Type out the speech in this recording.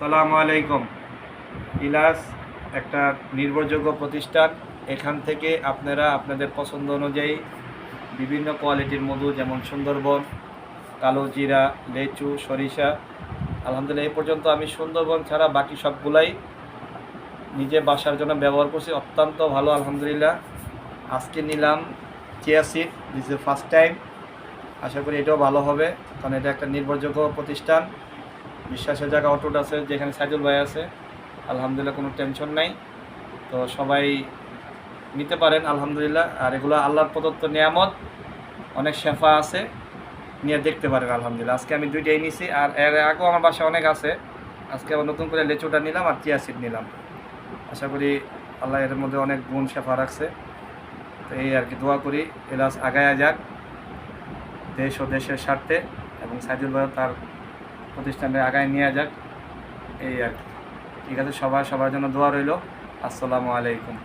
সালামু আলাইকুম। ইলাস, একটা নির্ভরযোগ্য প্রতিষ্ঠান। এখান থেকে আপনারা আপনাদের পছন্দ অনুযায়ী বিভিন্ন কোয়ালিটির মধু, যেমন সুন্দরবন, কালো জিরা, লেচু, সরিষা। আলহামদুলিল্লাহ, এই পর্যন্ত আমি সুন্দরবন ছাড়া বাকি সবগুলাই নিজে বাসার জন্য ব্যবহার করছি। অত্যন্ত ভালো, আলহামদুলিল্লাহ। আজকে নিলাম chia seed. This first time আশা করি এটাও ভালো হবে, কারণ এটা একটা নির্ভরযোগ্য প্রতিষ্ঠান। বিশ্বাসের জায়গা অটুট আছে, যেখানে সাইদুল ভাই আছে, আলহামদুলিল্লাহ কোনো টেনশন নাই। তো সবাই নিতে পারেন, আলহামদুলিল্লাহ। আর এগুলো আল্লাহর প্রদত্ত নিয়ামত, অনেক শেফা আছে, নিয়ে দেখতে পারেন, আলহামদুলিল্লাহ। আজকে আমি দুইটাই নিছি, আর এর আগেও আমার বাসায় অনেক আছে। আজকে আবার নতুন করে লেচুটা নিলাম আর চিয়া সিড নিলাম। আশা করি আল্লাহ এর মধ্যে অনেক গুণ শেফা রাখছে। তো এই আর কি দোয়া করি এলাস আগায়া যাক, দেশ ও দেশের স্বার্থে, এবং সাইদুল ভাই তার প্রতিষ্ঠানে আগায় নিয়ে যাক। এই আর ঠিক আছে সবাই সবার জন্য দোয়া রইল। আসসালামু আলাইকুম।